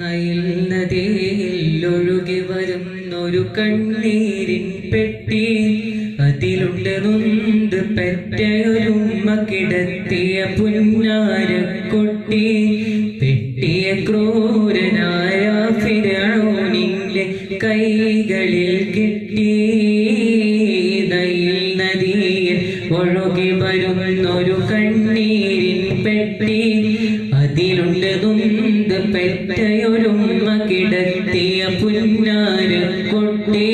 നയിൽ നദിയിൽ ഒഴുകി വരുന്നൊരു കണ്ണീരിൻ പെട്ടി. അതിലുണ്ട് നൊന്ത് കിടത്തിയ പുന്നാരക്കൊട്ടി പെട്ടിയ ക്രൂരനായ ഫിരണോനിന്റെ കൈകളിൽ കിട്ടി. നയിൽ നദിയിൽ ഒഴുകി വരുന്നൊരു കണ്ണീരിൻ പെട്ടി. അതിലുള്ളതുണ്ട് പെട്ടയൊരുമ്മ കിടത്തിയ പുന്നാര കൊട്ടേ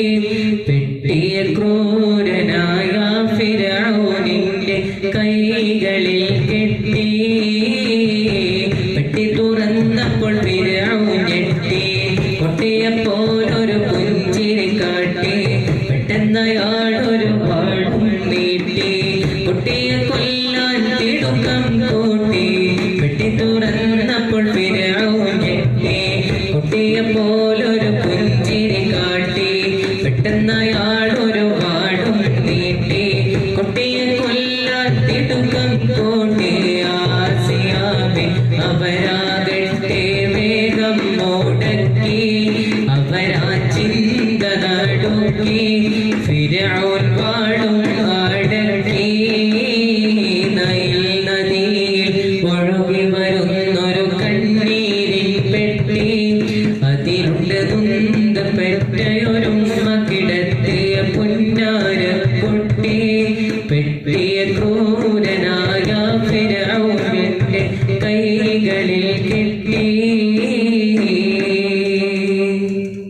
പെട്ടിയ ക്രൂരനായ ഫിരാനിന്റെ കൈകളിൽ കെട്ടി പെട്ടി തുറന്നപ്പോൾ ഫിരാവു ഞെട്ടി കൊട്ടിയപ്പോലൊരു പുഞ്ചിരി കാട്ടി പെട്ടെന്നയാളൊരു പാടും നീട്ടി. കൊട്ടിയെ കൊല്ലാൻ തിടുക്കം കൂട്ടി. കുയിലിയെ പോലൊരു പുഞ്ചിരി കാട്ടി. പെട്ടെന്നയാളൊരു വാടും നീട്ടി. കുട്ടിയെ കൊല്ലാത്തിടുക്കം കോട്ടി. ആസിയാമെ അവരാകട്ടെ വേഗം മോടക്കി. അവരാ ചിന്ത നടുക്കി. ഫിരോൻ ഇരുളതുണ്ട് പെട്ടയൊരുമ കിടത്തിയ പുന്നാര പൊട്ടി. പെട്ടിയ ക്രൂരനാ